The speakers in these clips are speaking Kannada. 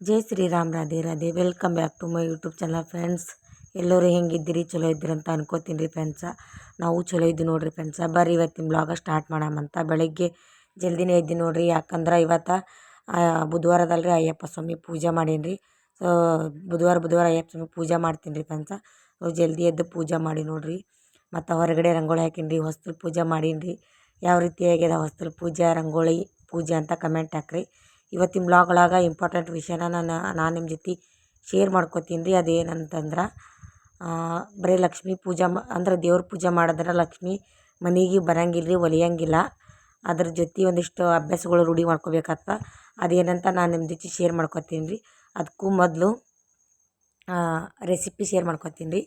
Jai Shriram, Radhe Radhe. Welcome back to my YouTube channel friends ಎಲ್ಲರೂ ಹೆಂಗಿದ್ದೀರಿ? ಚಲೋ ಇದ್ದೀರಿ ಅಂತ ಅನ್ಕೋತೀನಿ ರೀ ಫ್ರೆಂಡ್ಸ ನಾವು ಚಲೋ ಇದ್ದೀವಿ ನೋಡಿರಿ ಫ್ರೆಂಡ್ಸ ಬರ್ರಿ ಇವತ್ತಿನ ಬ್ಲಾಗ ಸ್ಟಾರ್ಟ್ ಮಾಡಾಮಂತ ಬೆಳಗ್ಗೆ ಜಲ್ದಿನೇ ಇದ್ದೀನಿ ನೋಡಿರಿ. ಯಾಕಂದ್ರೆ ಇವತ್ತು ಬುಧವಾರದಲ್ರಿ ಅಯ್ಯಪ್ಪ ಸ್ವಾಮಿ ಪೂಜೆ ಮಾಡೀನಿ ರೀ ಸೊ ಬುಧವಾರ ಬುಧವಾರ ಅಯ್ಯಪ್ಪ ಸ್ವಾಮಿ ಪೂಜೆ ಮಾಡ್ತೀನಿ ರೀ ಫ್ರೆಂಡ್ಸ ಸೊ ಜಲ್ದಿ ಎದ್ದು ಪೂಜೆ ಮಾಡಿ ನೋಡಿರಿ. ಮತ್ತು ಹೊರಗಡೆ ರಂಗೋಳಿ ಹಾಕೀನಿ ರೀ ಹೊಸ್ತಲು ಪೂಜೆ ಮಾಡೀನಿ ರೀ ಯಾವ ರೀತಿ ಆಗ್ಯದ ಹೊಸ್ತು ಪೂಜೆ ರಂಗೋಳಿ ಪೂಜೆ ಅಂತ ಕಮೆಂಟ್ ಹಾಕ್ರಿ. ಇವತ್ತಿನ ಬ್ಲಾಗ್ ಒಳಗೆ ಇಂಪಾರ್ಟೆಂಟ್ ವಿಷಯನ ನಾನು ನಾನು ನಿಮ್ಮ ಜೊತೆ ಶೇರ್ ಮಾಡ್ಕೋತೀನಿ ರೀ. ಅದೇನಂತಂದ್ರೆ ಬರೀ ಲಕ್ಷ್ಮೀ ಪೂಜೆ ಮಾ, ಅಂದ್ರೆ ದೇವ್ರ ಪೂಜೆ ಮಾಡಿದ್ರೆ ಲಕ್ಷ್ಮಿ ಮನೆಗೆ ಬರಂಗಿಲ್ಲ ರೀ ಒಲಿಯಂಗಿಲ್ಲ. ಅದ್ರ ಜೊತೆ ಒಂದಿಷ್ಟು ಅಭ್ಯಾಸಗಳು ರೂಢಿ ಮಾಡ್ಕೋಬೇಕಾಗ್ತದೆ ಅದೇನಂತ ನಾನು ನಿಮ್ಮ ಜೊತೆ ಶೇರ್ ಮಾಡ್ಕೋತೀನಿ ರೀ. ಅದಕ್ಕೂ ಮೊದಲು ರೆಸಿಪಿ ಶೇರ್ ಮಾಡ್ಕೋತೀನಿ ರೀ.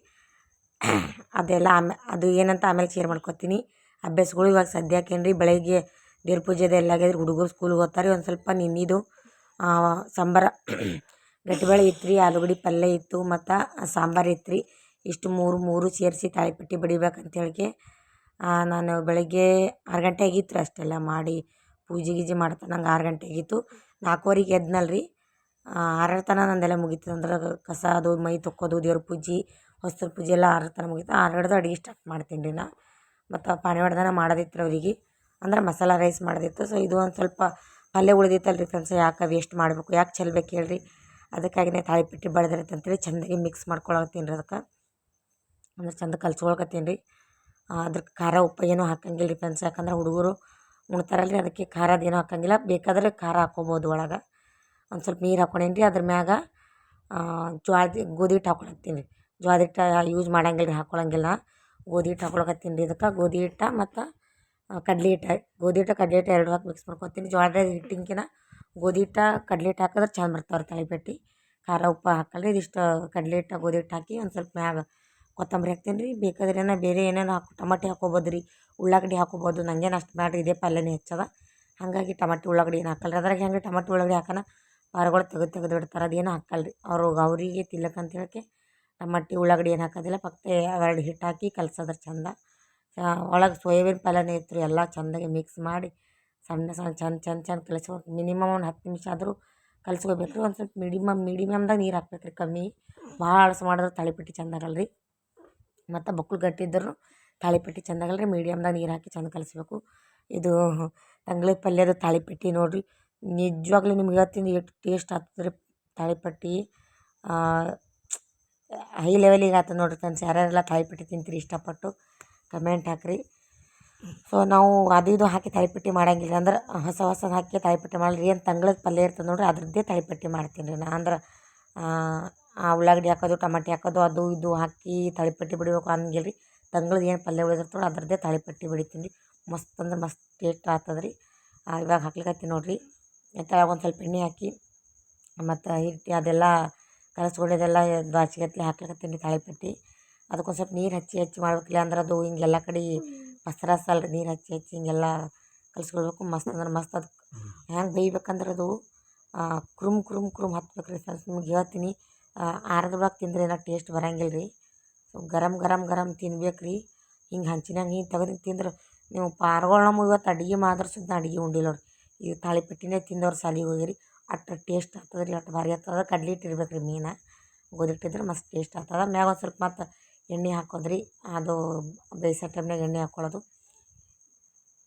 ಅದೆಲ್ಲ ಆಮೇ, ಅದು ಏನಂತ ಆಮೇಲೆ ಶೇರ್ ಮಾಡ್ಕೋತೀನಿ. ಅಭ್ಯಾಸಗಳು ಇವಾಗ ಸದ್ಯಕ್ಕೇನು ರೀ ಬೆಳಗ್ಗೆ ದೇವ್ರ ಪೂಜೆದು ಎಲ್ಲ ಆಗ್ಯದ ಹುಡುಗರು ಸ್ಕೂಲ್ಗೆ ಹೋಗ್ತಾರೆ, ಒಂದು ಸ್ವಲ್ಪ ನಿನ್ನಿದು ಸಾಂಬಾರ. ಗಟ್ಟಿಬೇಳೆ ಇತ್ತು ರೀ ಆಲೂಗಡ್ಡೆ ಪಲ್ಯ ಇತ್ತು, ಮತ್ತು ಸಾಂಬಾರು ಇತ್ತು ರೀ ಇಷ್ಟು ಮೂರು ಮೂರು ಸೇರಿಸಿ ತಾಳಿಪಟ್ಟು ಬಡಿಬೇಕಂತೇಳಿಕೆ ನಾನು ಬೆಳಗ್ಗೆ ಆರು ಗಂಟೆ ಆಗಿತ್ತು ರೀ ಅಷ್ಟೆಲ್ಲ ಮಾಡಿ ಪೂಜೆ ಗೀಜೆ ಮಾಡ್ತಾ ನಂಗೆ ಆರು ಗಂಟೆ ಆಗಿತ್ತು. ನಾಲ್ಕುವರೆಗೆ ಎದ್ನಲ್ಲ ರೀ ಆರರ ತನಕ ನಂದೆಲ್ಲ ಮುಗೀತು, ಅಂದ್ರೆ ಕಸ ಅದು ಮೈ ತೊಕ್ಕೋದು, ದೇವ್ರ ಪೂಜೆ ಹೊಸ್ತ್ರ ಪೂಜೆ ಎಲ್ಲ ಆರರ ತನಕ ಮುಗೀತು. ಆರು ಅಡ್ಗೆ ಸ್ಟಾರ್ಟ್ ಮಾಡ್ತೀನಿ ರೀ ನಾ. ಮತ್ತು ಪಾಣಿವಾಡ್ದನ ಮಾಡೋದಿತ್ತು ರೀ ಅವರಿಗೆ. ಅಂದ್ರೆ ಮಸಾಲೆ ರೈಸ್ ಮಾಡೋದಿತ್ತು. ಸೊ ಇದು ಒಂದು ಸ್ವಲ್ಪ ಪಲ್ಯ ಉಳಿದಿತ್ತಲ್ಲ ರೀ ಫ್ರೆಂಡ್ಸ್ ಯಾಕೆ ವೇಸ್ಟ್ ಮಾಡಬೇಕು, ಯಾಕೆ ಚೆಲ್ಬೇಕು ಹೇಳ್ರಿ. ಅದಕ್ಕಾಗಿನೇ ತಾಳಿಪಟ್ಟು ಬಡ್ದಿರತ್ತೆ ಅಂತೇಳಿ ಚೆಂದಾಗಿ ಮಿಕ್ಸ್ ಮಾಡ್ಕೊಳತ್ತೀನಿ ರೀ ಅದಕ್ಕೆ. ಅಂದ್ರೆ ಚೆಂದ ಕಲ್ಸ್ಕೊಳಕತ್ತೀನಿ ರೀ. ಅದಕ್ಕೆ ಖಾರ, ಉಪ್ಪು ಏನೂ ಹಾಕಂಗಿಲ್ಲ ರೀ ಫ್ರೆಂಡ್ಸ್ ಯಾಕಂದ್ರೆ ಹುಡುಗರು ಉಣ್ತಾರಲ್ಲ ರೀ ಅದಕ್ಕೆ ಖಾರ ಏನೂ ಹಾಕಂಗಿಲ್ಲ. ಬೇಕಾದ್ರೆ ಖಾರ ಹಾಕೋಬೋದು ಒಳಗೆ. ಒಂದು ಸ್ವಲ್ಪ ನೀರು ಹಾಕ್ಕೊಂಡೇನಿ ರೀ, ಅದ್ರ ಮ್ಯಾಗ ಜ್ವಾಳದ, ಗೋಧಿ ಹಿಟ್ಟು ಹಾಕೊಳತ್ತೀನಿ ರೀ. ಜ್ವಾಳದ ಹಿಟ್ಟು ಯೂಸ್ ಮಾಡಂಗಿಲ್ಲ ರೀ ಹಾಕ್ಕೊಳಂಗಿಲ್ಲ ಗೋಧಿ ಹಿಟ್ಟು ಹಾಕೊಳಕತ್ತೀನಿ ರೀ ಇದಕ್ಕೆ. ಗೋಧಿ ಹಿಟ್ಟು ಮತ್ತು ಕಡ್ಲೆ ಹಿಟ್ಟು ಗೋಧಿ ಹಿಟ್ಟು, ಕಡ್ಲೆ ಹಿಟ್ಟು ಎರಡು ಹಾಕಿ ಮಿಕ್ಸ್ ಮಾಡ್ಕೊತೀನಿ. ಜೋಳದ ಹಿಟ್ಟಿನ್ಕಿನ ಗೋಧಿ ಹಿಟ್ಟು, ಕಡ್ಲೆ ಹಿಟ್ಟು ಹಾಕಿದ್ರೆ ಚಂದ ಬರ್ತಾವೆ ರೀ ತಾಳಿಪಟ್ಟು ಖಾರ, ಉಪ್ಪು ಹಾಕಲ್ಲ ರೀ ಇದಿಷ್ಟು ಕಡ್ಲೆ ಹಿಟ್ಟು, ಗೋಧಿ ಹಿಟ್ಟು ಹಾಕಿ ಒಂದು ಸ್ವಲ್ಪ ಮ್ಯಾಗ ಕೊತ್ತಂಬರಿ ಹಾಕ್ತೀನಿ ರೀ ಬೇಕಾದ್ರೆ ಏನೋ ಬೇರೆ ಏನೇನು ಹಾಕಿ, ಟಮಾಟೆ ಹಾಕೋಬೋದು ರೀ ಉಳ್ಳಾಗಡ್ಡಿ ಹಾಕೋಬೋದು ನನಗೇನು ಅಷ್ಟು ಬ್ಯಾಡ್ರಿ ಇದೇ ಪಲ್ಯನೇ ಹೆಚ್ಚದ. ಹಾಗಾಗಿ ಟಮಾಟೆ, ಉಳ್ಳಾಗಡ್ಡಿ ಏನು ಹಾಕಲ್ಲ ರೀ ಅದ್ರಾಗ ಹೆಂಗೆ ಟಮಾಟಿ, ಉಳ್ಳಾಗಡ್ಡಿ ಹಾಕೋಣ ಪಾರಗಳು ತೆಗೆದು ತೆಗೆದು ಬಿಡ್ತಾರೆ ಅದೇನು ಹಾಕಲ್ಲ ರೀ ಅವರು ಅವರಿಗೆ ತಿನ್ಲಕ್ಕ ಅಂತ ಹೇಳಕ್ಕೆ ಟಮಾಟಿ ಉಳ್ಳಾಗಡ್ಡಿ ಏನು ಹಾಕೋದಿಲ್ಲ, ಪಕ್ಕ ಅವೆರಡು ಹಿಟ್ಟು ಹಾಕಿ ಕಲಸೋದ್ರ ಚಂದ. ಒಳಗೆ ಸೋಯಾಬೀನ್ ಪಲ್ಯನೇ ಇತ್ತು ರೀ ಎಲ್ಲ ಚಂದಾಗಿ ಮಿಕ್ಸ್ ಮಾಡಿ ಸಣ್ಣ ಸಣ್ಣ, ಚಂದ ಚಂದ ಚಂದ ಕಲಸ್ಕೊಂಡು ಮಿನಿಮಮ್ ಒಂದು ಹತ್ತು ನಿಮಿಷ ಆದರೂ ಕಲ್ಸ್ಕೊಬೇಕು ರೀ ಒಂದು ಸ್ವಲ್ಪ ಮೀಡಿಯಮ್ ಮೀಡಿಯಮ್ದಾಗ ನೀರು ಹಾಕ್ಬೇಕು ರೀ ಕಮ್ಮಿ. ಭಾಳ ಅಳಸು ಮಾಡಿದ್ರೆ ತಾಳಿಪಟ್ಟಿ ಚಂದ ಆಗಲ್ಲ ರೀ ಮತ್ತು ಬಕ್ಕುಳು ಗಟ್ಟಿ ಇದ್ರೂ ತಾಳಿಪಟ್ಟು ಚಂದ ಆಗಲ್ಲ ರೀ ಮೀಡಿಯಮ್ದಾಗ ನೀರು ಹಾಕಿ ಚಂದ ಕಲಿಸ್ಬೇಕು. ಇದು ತಂಗ್ಳಿ ಪಲ್ಯದ ತಾಳಿಪಟ್ಟಿ ನೋಡಿರಿ. ನಿಜವಾಗ್ಲೂ ನಿಮ್ಗೆ ಹೇಳ್ತೀನಿ ಎಷ್ಟು ಟೇಸ್ಟ್ ಆಗ್ತದೆ ರೀ ತಾಳಿಪಟ್ಟು ಹೈ ಲೆವೆಲಿಗೆ ಆಗ್ತದೆ ನೋಡಿರಿ ಫ್ರೆಂಡ್ಸ್ ಯಾರ್ಯಾರೆಲ್ಲ ತಾಳಿಪಟ್ಟಿ ತಿಂತೀರಿ ಇಷ್ಟಪಟ್ಟು. ಕಮೆಂಟ್ ಹಾಕಿರಿ. ಸೊ ನಾವು ಅದು ಇದು ಹಾಕಿ ತಾಯಿಪಟ್ಟಿ ಮಾಡಂಗಿಲ್ಲ ಅಂದ್ರೆ ಹೊಸ ಹೊಸದು ಹಾಕಿ ತಾಯಿಪಟ್ಟಿ ಮಾಡಿ ಏನು ತಂಗ್ಳದ ಪಲ್ಯ ಇರ್ತದೆ ನೋಡಿರಿ, ಅದ್ರದ್ದೇ ತಾಳಿಪಟ್ಟಿ ಮಾಡ್ತೀನಿ ರೀ ನಾ. ಅಂದ್ರೆ ಉಳ್ಳಾಗಡ್ಡಿ ಹಾಕೋದು, ಟಮಾಟಿ ಹಾಕೋದು, ಅದು ಇದು ಹಾಕಿ ತಾಳಿಪಟ್ಟಿ ಬಿಡಬೇಕು ಹಂಗಿಲ್ಲ ರೀ. ತಂಗ್ಳದ ಏನು ಪಲ್ಯ ಉಳಿದಿರ್ತದೆ ಅದ್ರದ್ದೇ ತಾಳಿಪಟ್ಟಿ ಬಿಡಿತೀನಿ ರೀ. ಮಸ್ತ್ ಅಂದ್ರೆ ಮಸ್ತ್ ಟೇಸ್ಟ್ ಆಗ್ತದೆ ರೀ. ಇವಾಗ ಹಾಕ್ಲಿಕ್ಕೆ ನೋಡಿರಿ. ಕೆಳಗೆ ಒಂದು ಸ್ವಲ್ಪ ಎಣ್ಣೆ ಹಾಕಿ, ಮತ್ತು ಹಿಟ್ಟು ಅದೆಲ್ಲ ಕಲಸ್ಕೊಂಡಿದ್ದೆಲ್ಲ ದ್ವಾಸೆಗತ್ಲೆ ಹಾಕ್ಲಿಕತ್ತೀನಿ ತಾಳಿಪಟ್ಟು ಅದಕ್ಕೊಂದು ಸ್ವಲ್ಪ ನೀರು ಹಚ್ಚಿ ಹಚ್ಚಿ ಮಾಡ್ಬೇಕಿಲ್ಲ ಅಂದ್ರೆ ಅದು ಹಿಂಗೆ ಎಲ್ಲ ಕಡೆ ಪಸರಸಲ್ಲ ರೀ ನೀರು ಹಚ್ಚಿ ಹಚ್ಚಿ ಹಿಂಗೆಲ್ಲ ಕಲ್ಸ್ಕೊಳ್ಬೇಕು ಮಸ್ತ್ ಅಂದ್ರೆ ಮಸ್ತ್ ಅದು ಹೆಂಗೆ ಬೇಯ್ಬೇಕಂದ್ರೆ ಅದು ಕ್ರುಮ್ ಕ್ರುಮ್ ಕ್ರುಮ್ ಹತ್ಬೇಕು ರೀ ಫ್ರೆಂಡ್ಸ್ ನಿಮ್ಗೆ ಹೇಳ್ತೀನಿ ಆರದ ತಿಂದ್ರೆ ಏನೋ ಟೇಸ್ಟ್ ಬರಂಗಿಲ್ಲ ರೀ ಸೊ ಗರಮ್ ಗರಮ್ ಗರಮ್ ತಿನ್ಬೇಕು ರೀ ಹಿಂಗೆ ಹಂಚಿನಾಗ ಹಿಂಗೆ ತೆಗೆದು ತಿಂದ್ರೆ ನೀವು ಪಾರ್ಗಳು ನಮಗೆ ಇವತ್ತು ಅಡುಗೆ ಮಾಡಿದ್ರೆ ಸುದ್ದ ಅಡುಗೆ ಉಂಡಿಲ್ಲ ಈಗ ಈ ತಾಳಿಪಟ್ಟಿನೇ ತಿಂದವ್ರು ಸಾಲಿಗೆ ಹೋಗಿರಿ ಅಷ್ಟು ಟೇಸ್ಟ್ ಆಗ್ತದೆ ರೀ ಅಷ್ಟು ಭಾರಿ ಆಗ್ತದೆ ಕಡ್ಲಿ ಇಟ್ಟಿರ್ಬೇಕು ರೀ ಮೀನು. ಗೋಧಿ ಇಟ್ಟಿದ್ರೆ ಮಸ್ತ್ ಟೇಸ್ಟ್ ಆಗ್ತದೆ. ಮ್ಯಾಗ ಒಂದು ಸ್ವಲ್ಪ ಮತ್ತು ಎಣ್ಣೆ ಹಾಕೋದು ರೀ ಅದು ಬೇಯಿಸೋ ಟೈಮ್ನಾಗ ಎಣ್ಣೆ ಹಾಕ್ಕೊಳ್ಳೋದು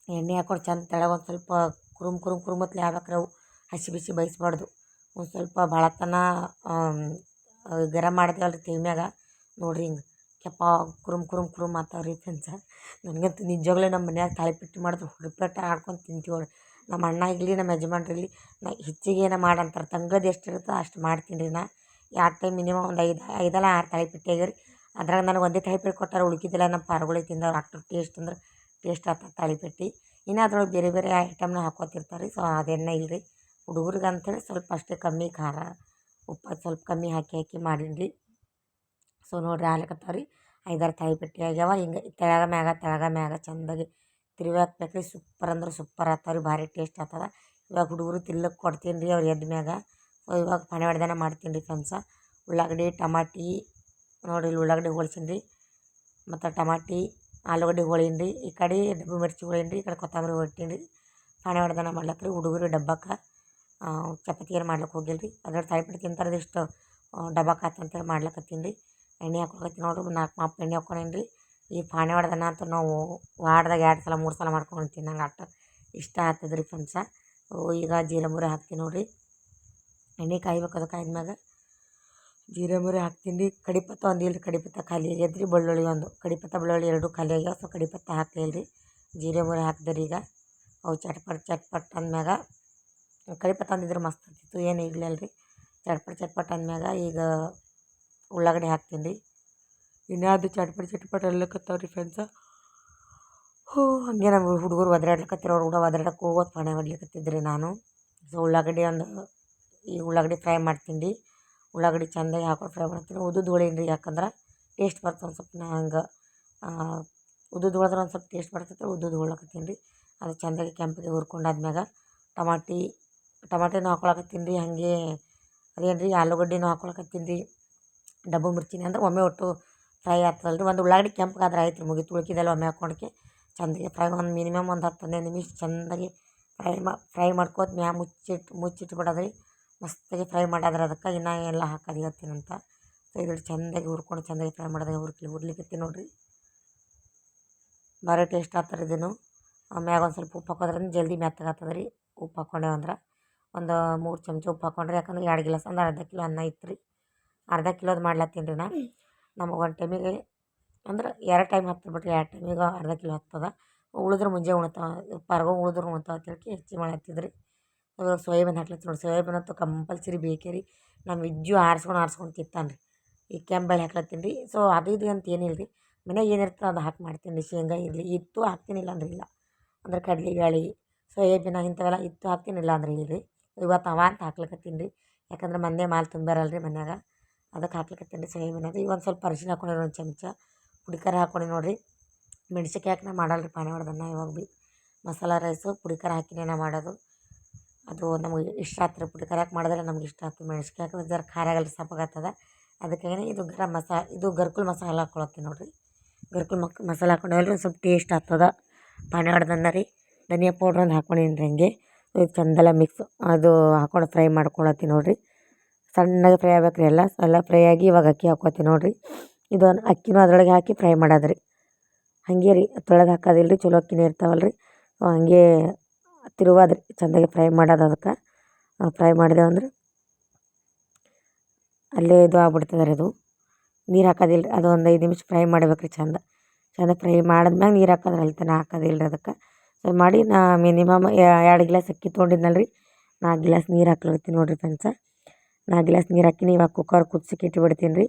ಎಣ್ಣೆ ಹಾಕ್ಕೊಂಡು ಚೆಂದ ತೆಳಗೆ ಒಂದು ಸ್ವಲ್ಪ ಕುರುಮ್ ಕುರುಮ್ ಕುರುಮತ್ಲೆ ಆಗ್ಬೇಕು ರೀ ಅವು. ಹಸಿ ಬಿಸಿ ಬೇಯಿಸ್ಬಾರ್ದು. ಒಂದು ಸ್ವಲ್ಪ ಭಾಳತನ ಗರಮ್ ಮಾಡ್ತೀವಲ್ಲ ರೀ ತೆವ್ ಮ್ಯಾಗ. ನೋಡಿರಿ ಹಿಂಗೆ ಕೆಪ್ಪ ಕುರುಮ್ ಕುರುಮ್ ಕುರುಮ್ ರೀ ಫ್ರೆಂಡ್ಸ. ನನಗಂತೂ ನಿಜವಾಗ್ಲೂ ನಮ್ಮ ಮನ್ಯಾಗ ತಾಳಿಪಿಟ್ಟು ಮಾಡಿದ್ರು. ಹುಡುಪೆಟ್ಟ ಆಡ್ಕೊಂಡು ತಿಂತೀವಿ ನಮ್ಮ ಅಣ್ಣ ಇರಲಿ, ನಮ್ಮ ಯಜಮಾನ್ರು ಇರಲಿ, ನಾ ಹೆಚ್ಚಿಗೆ ಏನೋ ಮಾಡಂತಾರೆ. ತಂಗ್ಳದ್ದು ಎಷ್ಟು ಇರುತ್ತೋ ಅಷ್ಟು ಮಾಡ್ತೀನಿ ರೀ ನಾ. ಎರಡು ಟೈಮ್ ಮಿನಿಮಮ್ ಒಂದು ಐದು, ಐದಲ್ಲ ಆರು ತಾಳಿಪಟ್ಟು ಆಗ್ಯಾವ ರೀ ಅದ್ರಾಗ ನನಗೆ ಒಂದೇ ತಾಳಿಪಟ್ಟು ಕೊಟ್ಟಾರೆ, ಉಳ್ಕಿದ್ದೆಲ್ಲ, ನಮ್ಮ ಪಾರ್ಗಳಿಗೆ ತಿಂದವ್ರು ಅಷ್ಟು ಟೇಸ್ಟ್ ಅಂದ್ರೆ ಟೇಸ್ಟ್ ಆಗ್ತದೆ ತಾಳಿಪಟ್ಟು ಇನ್ನು ಅದ್ರೊಳಗೆ ಬೇರೆ ಬೇರೆ ಐಟಮ್ನ ಹಾಕೋತಿರ್ತಾರೆ ರೀ ಸೊ ಅದೇನು ಇಲ್ಲ ರೀ ಹುಡುಗರಿಗೆ ಅಂಥೇಳಿ ಸ್ವಲ್ಪ ಅಷ್ಟೇ ಕಮ್ಮಿ ಖಾರ, ಉಪ್ಪು ಸ್ವಲ್ಪ ಕಮ್ಮಿ ಹಾಕಿ ಹಾಕಿ ಮಾಡೀನಿ ಸೊ ನೋಡಿರಿ ಆಗ್ಲಿಕ್ಕತ್ತಾವ ರೀ ಐದಾರು ತಾಳಿಪಟ್ಟಿ ಆಗ್ಯಾವ. ಹಿಂಗೆ ತೆಳಗ ಮ್ಯಾಗ ತೆಳಗ ಮ್ಯಾಗ ಚಂದಾಗಿ ತಿರುವಿ ಹಾಕ್ಬೇಕು ರೀ ಸೂಪರ್ ಅಂದ್ರೆ ಸೂಪರ್ ಆಗ್ತಾವ ರೀ ಭಾರಿ ಟೇಸ್ಟ್ ಆಗ್ತದ ಇವಾಗ ಹುಡುಗರು ತಿಲ್ಲಕ್ಕೆ ಕೊಡ್ತೀನಿ ರೀ ಅವ್ರು ಎದ್ದ ಮ್ಯಾಗ. ಸೊ ಇವಾಗ ಹೊಡೆದಾನ ಮಾಡ್ತೀನಿ ರೀ ಫ್ರೆಂಡ್ಸ ಉಳ್ಳಾಗಡ್ಡಿ, ಟಮಾಟಿ ನೋಡಿರಿ ಇಲ್ಲಿ ಉಳ್ಳಾಗಡ್ಡಿ ಹೋಳ್ಸೀನಿ ರೀ ಮತ್ತು ಟಮಾಟಿ ಆಲೂಗಡ್ಡೆ ಹೋಳೀನಿ ರೀ ಈ ಕಡೆ ಡಬ್ಬು ಮಿರ್ಚಿ ಹೋಳೀನಿ ರೀ ಈ ಕಡೆ ಕೊತ್ತಂಬರಿ ಹೊಟ್ಟೀನಿ ರೀ ಪಾಣಿವಾಡ್ದಾನ ಮಾಡ್ಲಕ್ಕ ರೀ ಹುಡುಗರು ಡಬ್ಬಕ್ಕೆ ಚಪಾತಿ ಏನು ಮಾಡ್ಲಿಕ್ಕೆ ಹೋಗಿಲ್ಲ ರೀ ಅದ್ರ ತಾಳಿಪಟ್ಟು ತಿಂತಾರೆ ಇಷ್ಟು ಡಬಕ್ ಆತಂತೇಳಿ ಮಾಡ್ಲಕತ್ತೀನಿ ರೀ ಎಣ್ಣೆ ಹಾಕ್ಕೊಳಕತ್ತೀನಿ ನೋಡಿರಿ ನಾಲ್ಕು ಮಾಪ್ ಎಣ್ಣೆ ಹಾಕ್ಕೊಂಡೇನಿ ರೀ ಈ ಪಾಣಿವಾಡ್ದನ ಅಂತೂ ನಾವು ವಾರದಾಗ ಎರಡು ಸಲ ಮೂರು ಸಲ ಮಾಡ್ಕೊಂಡು ತಿನ್ನಂಗೆ ಆಟ ಇಷ್ಟ ಆಗ್ತದೆ ರೀ ಫ್ರೆಂಡ್ಸ ಈಗ ಜೀರ ಮುರಿ ಹಾಕ್ತೀನಿ ನೋಡಿರಿ ಎಣ್ಣೆ ಕಾಯ್ಬೇಕು ಅದು ಕಾಯ್ದ್ಮ್ಯಾಗ ಜೀರ ಮುರಿ ಹಾಕ್ತೀನಿ. ಕಡಿಪತ್ತ ಒಂದು ಇಲ್ಲ ಕಡಿಪತ್ತ ಖಾಲಿ ಆಗ್ಯದ ರೀ ಬೆಳ್ಳುಳ್ಳಿ ಒಂದು ಕಡಿಪತ್ತ, ಬೆಳ್ಳುಳ್ಳಿ ಎರಡು ಖಾಲಿ ಆಗ್ಯಾವ. ಸೊ ಕಡಿಪತ್ತ ಹಾಕ್ಲಿಲ್ಲ ರೀ ಜೀರೆ ಮುರಿ ಹಾಕ್ದೆ ರೀ ಈಗ. ಅವು ಚಟ್ಪಟ್ ಚಟ್ಪಟ್ ಅಂದಮ್ಯಾಗ ಕಡಿಪತ್ತ ಅಂದಿದ್ರೆ ಮಸ್ತ್ ಆಗ್ತಿತ್ತು. ಏನು ಇರ್ಲಿಲ್ಲ ರೀ ಚಟ್ಪಟ್ ಚಟ್ಪಟ್ ಅಂದ್ಮ್ಯಾಗ ಈಗ ಉಳ್ಳಾಗಡ್ಡಿ ಹಾಕ್ತೀನಿ ರೀ ಇನ್ನೂ ಅದು ಚಟ್ಪಟ್ ಚಟ್ಪಟ್ ಅನ್ಲಕತ್ತಾವ ರೀ ಫ್ರೆಂಡ್ಸ ಹೋ, ಹಾಗೆ ನಮ್ಮ ಹುಡುಗರು ಒದ್ರಾಡ್ಲಿಕತ್ತಿರ. ಅವ್ರು ಕೂಡ ಒದ್ರಾಡಕ್ಕೆ ಹೋಗೋದು ಪಾಣೆ ಹೊಡ್ಲಿಕತ್ತಿದ್ರಿ ನಾನು. ಸೊ ಉಳ್ಳಾಗಡ್ಡಿ ಒಂದು ಈ ಉಳ್ಳಾಗಡ್ಡಿ ಫ್ರೈ ಮಾಡ್ತೀನಿ. ರೀ ಉಳ್ಳಾಗಡ್ಡಿ ಚೆಂದಾಗಿ ಹಾಕೊಂಡು ಫ್ರೈ ಮಾಡ್ತೀನಿ? ಉದ್ದುದ್ದು ಹೊಳೀನಿ ರೀ ಯಾಕಂದ್ರೆ ಟೇಸ್ಟ್ ಬರ್ತದೆ ಒಂದು ಸ್ವಲ್ಪ ನಾ ಹಂಗೆ ಉದ್ದುದ್ದು ಹೊಳ್ದ್ರೆ ಒಂದು ಸ್ವಲ್ಪ ಟೇಸ್ಟ್ ಬರ್ತೈತೆ, ಉದ್ದುದ್ದು ಹೊಳ್ಳಕತ್ತೀನಿ ರೀ ಅದು ಚೆಂದಾಗಿ ಕೆಂಪಗೆ ಹುರ್ಕೊಂಡು ಆದ್ಮ್ಯಾಗ ಟಮಾಟಿ, ಟಮಾಟಿನೂ ಹಾಕೊಳಕತ್ತೀನಿ. ರೀ ಹಾಗೆ ಅದೇನು ರೀ ಆಲೂಗಡ್ಡಿನೂ ಹಾಕೊಳಕತ್ತೀನಿ. ರೀ ಡಬ್ಬು ಮಿರ್ಚಿನಿ ಅಂದ್ರೆ ಒಮ್ಮೆ ಒಟ್ಟು ಫ್ರೈ ಆಗ್ತದಲ್ಲ ರೀ ಒಂದು ಉಳ್ಳಾಗಡ್ಡಿ ಕೆಂಪಗಾದ್ರೆ ಆಯ್ತು ರೀ ಮುಗಿ ಉಳ್ಕಿದ್ದೆಲ್ಲ ಒಮ್ಮೆ ಹಾಕ್ಕೊಳಕ್ಕೆ ಚೆಂದಾಗಿ ಫ್ರೈ ಒಂದು ಮಿನಿಮಮ್ ಒಂದು ಹತ್ತು ಹದಿನೈದು ನಿಮಿಷ ಚೆಂದಾಗಿ ಫ್ರೈ ಮಾ ಫ್ರೈ ಮಾಡ್ಕೋತ ಮ್ಯಾಗ ಮುಚ್ಚಿಟ್ಟು ಮುಚ್ಚಿಟ್ಬಿಡೋದು ರೀ ಮಸ್ತಾಗಿ ಫ್ರೈ ಮಾಡಾದ್ರೆ ಅದಕ್ಕೆ ಇನ್ನೂ ಎಲ್ಲ ಹಾಕೋದು ಹೇಳ್ತೀನಂತ. ಸೊ ಇದ್ರಲ್ಲಿ ಚೆಂದಾಗಿ ಹುರ್ಕೊಂಡು ಚೆಂದಾಗಿ ಫ್ರೈ ಮಾಡಿದಾಗ ಹುರ್ಕಿ ಹುರ್ಲಿಕ್ಕೆ ನೋಡಿರಿ. ಭಾರಿ ಟೇಸ್ಟ್ ಆಗ್ತಾರೆ ಇದನ್ನು. ಆಮ್ಯಾಗ ಒಂದು ಸ್ವಲ್ಪ ಉಪ್ಪು ಹಾಕೋದ್ರಿಂದ ಜಲ್ದಿ ಮೆತ್ತಗಾಗ್ತದೆ ರೀ ಉಪ್ಪು ಹಾಕ್ಕೊಂಡೇವು ಅಂದ್ರೆ. ಒಂದು ಮೂರು ಚಮಚ ಉಪ್ಪು ಹಾಕ್ಕೊಂಡ್ರಿ ಯಾಕಂದ್ರೆ ಎರಡು ಗಿಲಾಸ್ ಅಂದ್ರೆ ಅರ್ಧ ಕಿಲೋ ಅನ್ನ ಇತ್ತು ರೀ ಅರ್ಧ ಕಿಲೋದು ಮಾಡ್ಲತ್ತೀನಿ ರೀ ನಾ. ನಮಗೆ ಒಂದು ಟೈಮಿಗೆ ಅಂದ್ರೆ ಎರಡು ಟೈಮ್ ಹತ್ತಿರ ಬಿಟ್ರಿ ಎರಡು ಟೈಮಿಗೆ ಅರ್ಧ ಕಿಲೋ ಹತ್ತದ. ಉಳಿದ್ರೆ ಮುಂಜಾನೆ ಉಣ್ತಾವ ಪರ್ಗ ಉಳಿದ್ರು ಉಣ್ತಾವ ಅಂತೇಳಿ ಹೆಚ್ಚಿಗೆ ಮಾಡತ್ತಿದ್ರಿ ಸೋಯಾಬೀನ್ ಹಾಕ್ಲತ್ತೀನಿ ನೋಡಿ. ಸೋಯಾಬೀನ್ ಅಂತೂ ಕಂಪಲ್ಸರಿ ಬೇಕೇ ರೀ. ನಮ್ಮ ವಿಜ್ಜು ಆರಿಸ್ಕೊಂಡು ಆರಿಸ್ಕೊಂಡು ತಿಂತಾನೆ ರೀ ಈ ಕೆಂಪು ಹಾಕ್ಲತ್ತೀನಿ ರೀ. ಸೊ ಅದು ಇದು ಅಂತ ಏನಿಲ್ಲ ರೀ. ಮನೆಯಾಗ ಏನಿರ್ತದೆ ಅದು ಹಾಕಿ ಮಾಡ್ತೀನಿ ರೀ. ಶೇಂಗಾ ಇರಲಿ, ಇತ್ತು ಹಾಕ್ತೀನಿ ಇಲ್ಲ ಅಂದ್ರೆ ಇಲ್ಲ. ಅಂದ್ರೆ ಕಡ್ಲೆ ಬ್ಯಾಳೆ ಸೋಯಾಬೀನ ಇಂಥವೆಲ್ಲ ಇತ್ತು ಹಾಕ್ತೀನಿ ಇಲ್ಲ ಅಂದ್ರೆ ಇಲ್ಲ ರೀ. ಇವತ್ತು ಅವ ಅಂತ ಹಾಕ್ಲಕತ್ತೀನಿ ರೀ. ಯಾಕಂದ್ರೆ ಮೊನ್ನೆ ಮಾಲ್ ತುಂಬ್ಯಾರಲ್ಲ ರೀ ಮನ್ಯಾಗ. ಅದಕ್ಕೆ ಹಾಕ್ಲಿಕತ್ತೀನಿ ರೀ ಸೋಯಾಬೀನ್ ಅದು. ಈಗ ಒಂದು ಸ್ವಲ್ಪ ಅರಿಶಿನ ಹಾಕ್ಕೊಂಡಿರಿ ಒಂದು ಚಮಚ. ಪುಡಿ ಖಾರ ಹಾಕ್ಕೊಂಡು ನೋಡಿರಿ. ಮೆಣ್ಸಿನ್ಕಾಯಿ ಹಾಕಿ ನಾ ಮಾಡಲ್ಲ ರೀ ಪಾನಿ ಹೊಡೆದನ್ನ ಯಾವಾಗ ಭೀ ಮಸಾಲೆ, ರೈಸು ಪುಡಿ ಖಾರ ಹಾಕಿನೇ ನಾ ಮಾಡೋದು. ಅದು ನಮಗೆ ಇಷ್ಟ ಆಗ್ತದೆ ಪುಡಿ. ಖಾರಕ್ಕೆ ಮಾಡಿದ್ರೆ ನಮ್ಗೆ ಇಷ್ಟ ಆಗ್ತದೆ ಮೆಣ್ಸಿನ್ಕಾಯಿ ಹಾಕಿದ್ರೆ ಜರ ಖಾರ ಆಗಲ್ಲ ಸಪ್ಪಗಾಗ್ತದೆ ಅದಕ್ಕಾಗಿ ಇದು ಗರಂ ಮಸಾ, ಇದು ಗರ್ಕುಲ್ ಮಸಾಲ ಹಾಕ್ಕೊಳತ್ತೀನಿ ನೋಡಿರಿ. ಗರ್ಕುಲ್ ಮಕ್, ಮಸಾಲ ಹಾಕೊಂಡೇವಲ್ಲ ಸ್ವಲ್ಪ ಟೇಸ್ಟ್ ಆಗ್ತದೆ. ಪಾನಿ ಹೊಡ್ದನ್ನ ರೀ, ಧನಿಯಾ ಪೌಡ್ರ್ ಒಂದು ಹಾಕ್ಕೊಂಡಿನಿ ಹಂಗೆ. ಇದು ಚಂದೆಲ್ಲ ಮಿಕ್ಸ್ ಅದು ಹಾಕೊಂಡು ಫ್ರೈ ಮಾಡ್ಕೊಳತ್ತೀನಿ ನೋಡಿರಿ. ಸಣ್ಣಗೆ ಫ್ರೈ ಆಗ್ಬೇಕು ರೀ ಎಲ್ಲ. ಎಲ್ಲ ಫ್ರೈ ಆಗಿ ಇವಾಗ ಅಕ್ಕಿ ಹಾಕೋತೀನಿ ನೋಡಿರಿ. ಇದು ಅಕ್ಕಿನೂ ಅದರೊಳಗೆ ಹಾಕಿ ಫ್ರೈ ಮಾಡೋದ್ರಿ. ಹಾಗೆ ರೀ ತೊಳೆದು ಹಾಕೋದಿಲ್ಲ ರೀ ಚಲೋ ಅಕ್ಕಿನೇ ಇರ್ತಾವಲ್ಲ ರೀ ಹಂಗೆ ತಿರುವಾದ ರೀ ಚೆಂದಾಗಿ ಫ್ರೈ ಮಾಡೋದು ಅದಕ್ಕೆ. ಫ್ರೈ ಮಾಡಿದೆವು ಅಂದ್ರೆ ಅಲ್ಲೇ ಇದು ಆಗ್ಬಿಡ್ತದೆ ರೀ ಅದು. ನೀರು ಹಾಕೋದಿಲ್ಲ ರೀ ಅದು ಒಂದು ಐದು ನಿಮಿಷ ಫ್ರೈ ಮಾಡ್ಬೇಕು ರೀ ಚೆಂದ. ಚೆಂದ ಫ್ರೈ ಮಾಡಿದ್ಮ್ಯಾಗ ನೀರು ಹಾಕೋದ್ರೆ ಅಲ್ಲಿ ತನಕ ಹಾಕೋದಿಲ್ಲ ರೀ ಅದಕ್ಕೆ. ಸೊ ಮಾಡಿ ನಾ ಮಿನಿಮಮ್ ಎರಡು ಗ್ಲಾಸ್ ಅಕ್ಕಿ ತೊಗೊಂಡಿದ್ನಲ್ಲ ರೀ ನಾಲ್ಕು ಗ್ಲಾಸ್ ನೀರು ಹಾಕ್ಲತ್ತೀನಿ ನೋಡಿರಿ ಫ್ರೆಂಡ್ಸ. ನಾಲ್ಕು ಗ್ಲಾಸ್ ನೀರು ಹಾಕಿನಿ ಇವಾಗ ಕುಕ್ಕರ್ ಕುದಿಸಿಕ್ಕೆ ಇಟ್ಬಿಡ್ತೀನಿ ರೀ.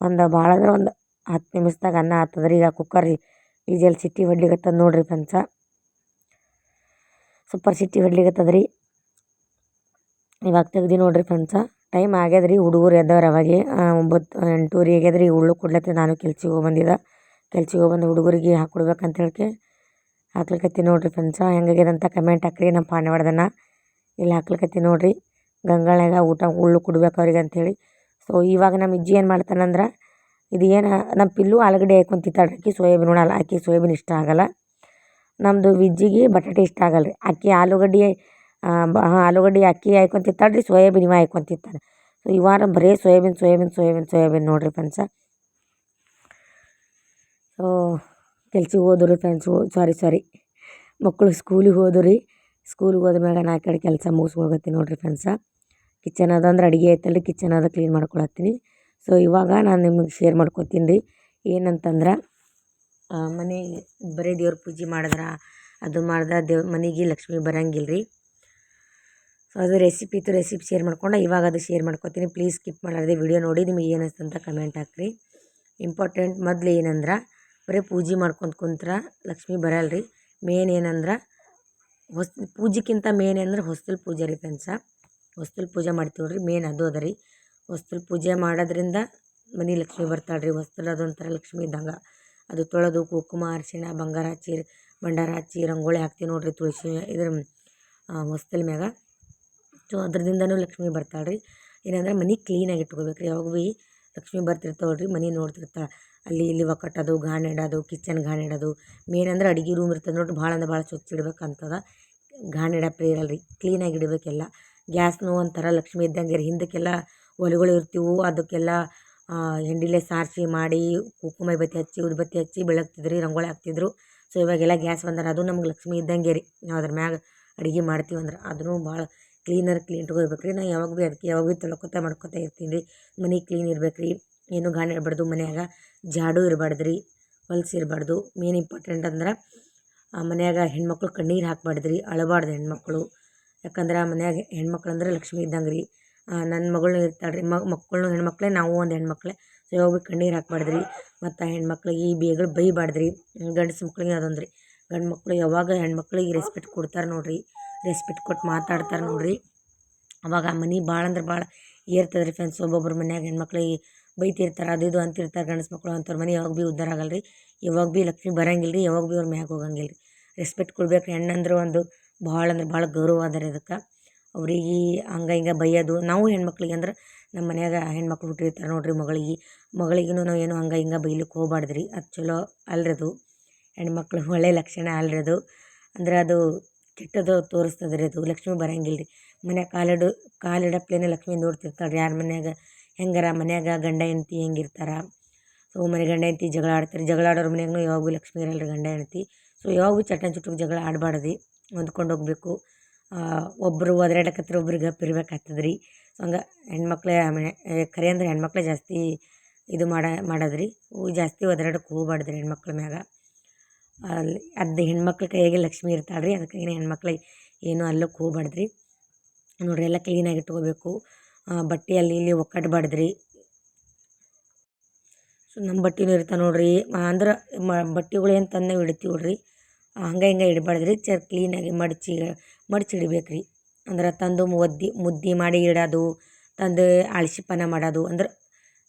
ಒಂದು ಭಾಳ ಅಂದ್ರೆ ಒಂದು ಹತ್ತು ನಿಮಿಷದಾಗ ಅನ್ನ ಆಗ್ತದೆ ರೀ ಈಗ ಕುಕ್ಕರ್ ವಿಜಲ್ ಸಿಟಿ ಹೊಡ್ಲಿಕತ್ತದ ನೋಡಿರಿ ಫ್ರೆಂಡ್ಸ. ಸೂಪರ್ ಸಿಟಿ ಹೊಡ್ಲಿಕತ್ತದ ರೀ ಇವಾಗ ತೆಗ್ದು ನೋಡಿರಿ ಫ್ರೆಂಡ್ಸ ಟೈಮ್ ಆಗ್ಯದ ರೀ ಹುಡುಗರು ಎದ್ದವ್ರು ಅವಾಗೆ. ಒಂಬತ್ತು ಎಂಟೂವರೆ ಆಗ್ಯದ ರೀ ಉಳ್ಳು ಕೊಡ್ಲತ್ತೀನಿ ನಾನು ಕೆಲ್ಸಿಗೆ ಹೋಗಿ ಬಂದಿದ್ದೆ ಕೆಲ್ಸಿಗೆ ಹೋಗಿ ಬಂದು ಹುಡುಗರಿಗೆ ಹಾಕ್ಕೊಡ್ಬೇಕಂತ ಹೇಳಿ ಹಾಕ್ಲಿಕತ್ತಿ ನೋಡಿರಿ ಫ್ರೆಂಡ್ಸ ಹೆಂಗಾಗ್ಯದಂತ ಕಮೆಂಟ್ ಹಾಕ್ರಿ, ನಮ್ಮ ಪಾಂಡವಾಡ್ದನ್ನ ಇಲ್ಲಿ ಹಾಕ್ಲಿಕತ್ತಿ ನೋಡಿರಿ ಗಂಗಾಳ್ನಾಗ ಊಟ ಉಳ್ಳು ಕೊಡ್ಬೇಕು ಅವ್ರಿಗೆ ಅಂಥೇಳಿ ಸೊ ಇವಾಗ ನಮ್ಮ ಇಜ್ಜಿ ಏನು ಮಾಡ್ತಾನಂದ್ರೆ ಇದು ಏನು ನಮ್ಮ ಪಿಲ್ಲು ಆಲೂಗಡ್ಡೆ ಹಾಕ್ಕೊಂಡು ತಿಂತಾಳೆ ಆಕಿ ಸೋಯಾಬೀನ್ ಉಣಲ್ಲ ಆಕಿ ಸೋಯಾಬೀನ್ ಇಷ್ಟ ಆಗಲ್ಲ. ನಮ್ಮದು ವಿಜ್ಜಿಗೆ ಬಟಾಟೆ ಇಷ್ಟ ಆಗಲ್ಲ ರೀ ಅಕ್ಕಿ ಆಲೂಗಡ್ಡೆ ಆಲೂಗಡ್ಡೆ ಅಕ್ಕಿ ತಿಂತಾಳೆ ರೀ ಸೋಯಾಬೀನ್ ಇವ ಸೊ ಇವಾರ ಬರೀ ಸೋಯಾಬೀನ್ ಸೋಯಾಬೀನ್ ಸೋಯಾಬೀನ್ ಸೋಯಾಬೀನ್ ನೋಡಿರಿ ಫ್ರೆಂಡ್ಸ ಸೊ ಕೆಲ್ಸಕ್ಕೆ ಹೋದರು ಫ್ರೆಂಡ್ಸು ಸಾರಿ ಸಾರಿ ಮಕ್ಕಳು ಸ್ಕೂಲಿಗೆ ಹೋದ್ರು ರೀ ಸ್ಕೂಲಿಗೆ ಹೋದ ಮ್ಯಾಗ ನಾ ಈ ಕಡೆ ಕೆಲಸ ಮುಗಿಸ್ಕೊಳಕತ್ತೀನಿ ನೋಡಿರಿ ಫ್ರೆಂಡ್ಸ ಕಿಚನ್ ಅದ ಅಂದ್ರೆ ಅಡುಗೆ ಐತಲ್ಲ ಕಿಚನ್ ಅದ ಕ್ಲೀನ್ ಮಾಡ್ಕೊಳತ್ತೀನಿ. ಸೊ ಇವಾಗ ನಾನು ನಿಮಗೆ ಶೇರ್ ಮಾಡ್ಕೊತೀನಿ ರೀ, ಏನಂತಂದ್ರೆ ಮನೆ ಬರೀ ದೇವ್ರ ಪೂಜೆ ಮಾಡಿದ್ರೆ, ಅದು ಮಾಡ್ದೆ ದೇವ್, ಮನೆಗೆ ಲಕ್ಷ್ಮಿ ಬರಂಗಿಲ್ಲ ರೀ ಸೊ ಅದು ರೆಸಿಪಿ ಇತ್ತು ರೆಸಿಪಿ ಶೇರ್ ಮಾಡ್ಕೊಂಡು, ಇವಾಗ ಅದು ಶೇರ್ ಮಾಡ್ಕೊತೀನಿ. ಪ್ಲೀಸ್ ಸ್ಕಿಪ್ ಮಾಡಾರ್ದೆ ವಿಡಿಯೋ ನೋಡಿ, ನಿಮಗೆ ಏನು ಅಂತ ಕಮೆಂಟ್ ಹಾಕ್ರಿ. ಇಂಪಾರ್ಟೆಂಟ್ ಮೊದ್ಲು ಏನಂದ್ರೆ, ಬರೀ ಪೂಜೆ ಮಾಡ್ಕೊಂತ ಕುಂತ್ರ ಲಕ್ಷ್ಮಿ ಬರಲ್ರಿ. ಮೇನ್ ಏನಂದ್ರೆ, ಹೊಸ್, ಪೂಜೆಕ್ಕಿಂತ ಮೇನ್ ಅಂದ್ರೆ ಹೊಸ್ತಲ್ ಪೂಜೆ ರೀ ಫ್ರೆಂಡ್ಸ. ಹೊಸ್ತಲ್ ಪೂಜೆ ಮಾಡ್ತೀವಿ ರೀ ಮೇನ್ ಅದು ಅದ ರೀ. ಹೊಸ್ತಲ್ ಪೂಜೆ ಮಾಡೋದ್ರಿಂದ ಮನೆ ಲಕ್ಷ್ಮಿ ಬರ್ತಾಳೆ ರೀ ಹೊಸ್ತಲ್ ಅದೊಂಥರ ಲಕ್ಷ್ಮಿ ಇದ್ದಂಗೆ. ಅದು ತೊಳೆದು ಕುಂಕುಮ ಅರಿಶಿಣ, ಬಂಗಾರ ಹಚ್ಚಿ, ಭಂಡಾರ ಹಚ್ಚಿ, ರಂಗೋಲಿ ಹಾಕ್ತೀವಿ ನೋಡಿರಿ ತುಳಸಿ ಇದ್ರ ಹೊಸ್ತಿಲ ಮ್ಯಾಗ. ಸೊ ಅದ್ರದಿಂದನೂ ಲಕ್ಷ್ಮಿ ಬರ್ತಾಳೆ ರೀ ಏನಂದ್ರೆ ಮನೆ ಕ್ಲೀನಾಗಿ ಇಟ್ಕೋಬೇಕು ರೀ ಯಾವಾಗ ಭೀ ಲಕ್ಷ್ಮಿ ಬರ್ತಿರ್ತಾಳೆ ರೀ ಮನೆ ನೋಡ್ತಿರ್ತಾಳೆ ಅಲ್ಲಿ ಇಲ್ಲಿ ಒಕ್ಕಟ್ಟೋದು, ಗಾಣ ಇಡೋದು ಕಿಚನ್ ಗಾಣ ಇಡೋದು ಮೇನ್ ಅಂದ್ರೆ ಅಡುಗೆ ರೂಮ್ ಇರ್ತದೆ ನೋಡಿರಿ, ಭಾಳ ಅಂದ್ರೆ ಭಾಳ ಸ್ವಚ್ಛ ಇಡ್ಬೇಕಂತದ. ಗಾಣ ಇಡೋ ಇರಲ್ಲ ರೀ ಕ್ಲೀನಾಗಿ ಇಡಬೇಕೆಲ್ಲ. ಗ್ಯಾಸ್ನು ಒಂಥರ ಲಕ್ಷ್ಮಿ ಇದ್ದಂಗೆ ರೀ ಹಿಂದಕ್ಕೆಲ್ಲ ಒಲೆಗಳು ಇರ್ತಿವು, ಅದಕ್ಕೆಲ್ಲ ಹೆಂಡಿಲೆ ಸಾರಿಸಿ ಮಾಡಿ ಕುಂಕುಮ ಬತ್ತಿ ಹಚ್ಚಿ ಉದ್ಬತ್ತಿ ಹಚ್ಚಿ ಬೆಳಗ್ತಿದ್ರು ರೀ ರಂಗೋಲಿ ಹಾಕ್ತಿದ್ರು. ಸೊ ಇವಾಗೆಲ್ಲ ಗ್ಯಾಸ್ ಬಂದಾರ, ಅದು ನಮ್ಗೆ ಲಕ್ಷ್ಮಿ ಇದ್ದಂಗೆ ರೀ. ನಾವು ಅದ್ರ ಮ್ಯಾಗ ಅಡುಗೆ ಮಾಡ್ತೀವಿ ಅಂದ್ರೆ ಅದನ್ನು ಭಾಳ ಕ್ಲೀನರ್ ಕ್ಲೀನ್ ಇಟ್ಕೋಬೇಕು ರೀ ನಾ ಯಾವಾಗ ಭೀ ಅದಕ್ಕೆ ಯಾವಾಗ ಭೀ ತೊಳ್ಕೊತಾ ಮಾಡ್ಕೊತಾ ಇರ್ತೀನಿ ರೀ. ಮನೆ ಕ್ಲೀನ್ ಇರ್ಬೇಕು ರೀ ಏನು ಗಾಣ ಇರಬಾರ್ದು ಮನ್ಯಾಗ. ಜಾಡು ಇರಬಾರ್ದು ರೀ. ಹೊಲ್ಸು ಇರಬಾರ್ದು. ಮೇನ್ ಇಂಪಾರ್ಟೆಂಟ್ ಅಂದ್ರೆ ಮನ್ಯಾಗ ಹೆಣ್ಮಕ್ಳು ಕಣ್ಣೀರು ಹಾಕ್ಬಾರ್ದು ರೀ. ಅಳಬಾರ್ದು ಹೆಣ್ಮಕ್ಳು. ಯಾಕಂದ್ರೆ ಮನ್ಯಾಗ ಹೆಣ್ಮಕ್ಳು ಅಂದ್ರೆ ಲಕ್ಷ್ಮಿ ಇದ್ದಂಗೆ ರೀ. ನನ್ನ ಮಗಳು ಇರ್ತಾಳೆ ರೀ ಮಕ್ಕಳು ಹೆಣ್ಮಕ್ಳೇ, ನಾವು ಒಂದು ಹೆಣ್ಮಕ್ಳೇ. ಸೊ ಯಾವಾಗ ಭೀ ಕಣ್ಣೀರು ಹಾಕ್ಬಾರ್ದು ರೀ ಮತ್ತು ಹೆಣ್ಮಕ್ಳಿಗೆ ಈ ಬೇಗಳು ಬೈಬಾರ್ದು ರೀ ಗಂಡ್ಸು ಮಕ್ಳಿಗೆ ಅದೊಂದು ರೀ ಗಂಡು ಮಕ್ಕಳು ಯಾವಾಗ ಹೆಣ್ಮಕ್ಳಿಗೆ ರೆಸ್ಪೆಕ್ಟ್ ಕೊಡ್ತಾರೆ ನೋಡಿರಿ. ರೆಸ್ಪೆಕ್ಟ್ ಕೊಟ್ಟು ಮಾತಾಡ್ತಾರೆ ನೋಡಿರಿ. ಅವಾಗ ಆ ಮನೆ ಭಾಳ ಅಂದ್ರೆ ಭಾಳ ಏರ್ತದೆ ರೀ ಫ್ರೆಂಡ್ಸ್ ಒಬ್ಬೊಬ್ರ ಮನ್ಯಾಗ ಹೆಣ್ಮಕ್ಳಿಗೆ ಬೈತಿರ್ತಾರೆ, ಅದು ಇದು ಅಂತಿರ್ತಾರೆ ಗಂಡಸು ಮಕ್ಕಳು ಅಂಥವ್ರ ಮನೆ ಯಾವಾಗ ಭೀ ಉದ್ಧಾರ ಆಗಲ್ಲ ರೀ ಯಾವಾಗ ಭೀ ಲಕ್ಷ್ಮಿ ಬರಂಗಿಲ್ಲ ರೀ ಯಾವಾಗ ಭೀ ಅವ್ರ ಮ್ಯಾಗ ಹೋಗಂಗಿಲ್ಲ ರೀ ರೆಸ್ಪೆಕ್ಟ್ ಕೊಡ್ಬೇಕು ಹೆಣ್ಣಂದ್ರೆ ಒಂದು ಭಾಳ ಅಂದ್ರೆ ಭಾಳ ಗೌರವ ಅದ ರೀ ಅದಕ್ಕೆ. ಅವ್ರಿಗೆ ಹಂಗ ಹಿಂಗ ಬೈಯೋದು. ನಾವು ಹೆಣ್ಮಕ್ಳಿಗೆ ಅಂದ್ರೆ ನಮ್ಮ ಮನ್ಯಾಗ ಹೆಣ್ಮಕ್ಳು ಹುಟ್ಟಿರ್ತಾರೆ ನೋಡಿರಿ ಮಗಳಿಗೆ. ಮಗಳಿಗೂ ನಾವು ಏನು ಹಂಗ ಹಿಂಗ ಬೈಲಿಕ್ಕೆ ಹೋಗ್ಬಾರ್ದು ರೀ ಅದು ಚಲೋ ಅಲ್ರಿ ಅದು. ಹೆಣ್ಮಕ್ಳು ಒಳ್ಳೆಯ ಲಕ್ಷಣ ಅಲ್ರಿ ಅದು. ಅಂದ್ರೆ ಅದು ಕೆಟ್ಟದ್ದು ತೋರಿಸ್ತದೆ ರೀ ಅದು. ಲಕ್ಷ್ಮಿ ಬರಂಗಿಲ್ಲ ರೀ ಮನ್ಯಾಗ ಕಾಲಿಡು ಕಾಲಿಡಪ್ಲೇನೆ ಲಕ್ಷ್ಮಿ ನೋಡ್ತಿರ್ತಾಳೆ ರೀ ಯಾರ ಮನ್ಯಾಗ ಹೆಂಗಾರ? ಮನ್ಯಾಗ ಗಂಡ ಹೆಂಡ್ತಿ ಹೆಂಗಿರ್ತಾರೆ? ಸೊ, ಮನೆ ಗಂಡ ಹೆಂಡ್ತಿ ಜಗಳ ಆಡ್ತಾರೆ. ಜಗಳ ಆಡೋರ ಮನ್ಯಾಗೂ ಯಾವಾಗ ಭೀ ಲಕ್ಷ್ಮಿ ಇರಲ್ಲ ರೀ ಗಂಡ ಹೆಂಡ್ತಿ. ಸೊ ಯಾವಾಗೂ ಭೀ ಚಟ ಚುಟುಕು ಜಗಳ ಆಡಬಾರ್ದು ಹೊಂದ್ಕೊಂಡು ಹೋಗಬೇಕು. ಒಬ್ಬರು ಒದರಾಡಕತ್ರ ಒಬ್ರು ಗಪ್ ಇರ್ಬೇಕಾಗ್ತದೆ ರೀ ಹಂಗೆ ಹೆಣ್ಮಕ್ಳೇ ಆಮೇಲೆ ಖರೆ ಅಂದ್ರೆ ಹೆಣ್ಮಕ್ಳೇ ಜಾಸ್ತಿ ಇದು ಮಾಡ ಮಾಡೋದು ರೀ ಜಾಸ್ತಿ ಒದರಾಡಕ್ಕೆ ಹೋಗ್ಬಾರ್ದು ರೀ ಹೆಣ್ಮಕ್ಳ ಮ್ಯಾಗ. ಅಲ್ಲಿ ಅದು ಹೆಣ್ಮಕ್ಳ ಕೈಯಾಗೆ ಲಕ್ಷ್ಮಿ ಇರ್ತಾಳೆ ರೀ ಅದಕ್ಕಾಗಿನೇ ಹೆಣ್ಮಕ್ಳಿಗೆ ಏನು ಅಲ್ಲಕ್ಕೆ ಹೋಗ್ಬಾರ್ದು ರೀ ನೋಡ್ರಿ ಎಲ್ಲ ಕ್ಲೀನಾಗಿ ಇಟ್ಕೋಬೇಕು. ಬಟ್ಟೆ ಅಲ್ಲಿ ಇಲ್ಲಿ ಒಕ್ಕಟ್ಬಾರ್ದು ರೀ ಸೊ ನಮ್ಮ ಬಟ್ಟೆನೂ ಇರ್ತಾವೆ ನೋಡಿರಿ. ಅಂದ್ರೆ ಬಟ್ಟೆಗಳು ಏನು ತಂದು ಇಡ್ತೀವಿ ನೋಡಿರಿ. ಹಂಗೆ ಹಿಂಗೆ ಇಡಬಾರ್ದು ರೀ ಚ ಕ್ಲೀನಾಗಿ ಮಡಚಿ, ಮಡ್ಚಿ ಇಡ್ಬೇಕು ರೀ ಅಂದ್ರೆ ತಂದು ಒದ್ದಿ, ಮುದ್ದೆ ಮಾಡಿ ಇಡೋದು, ತಂದು ಆಳ್ಸಿಪನ ಮಾಡೋದು ಅಂದ್ರೆ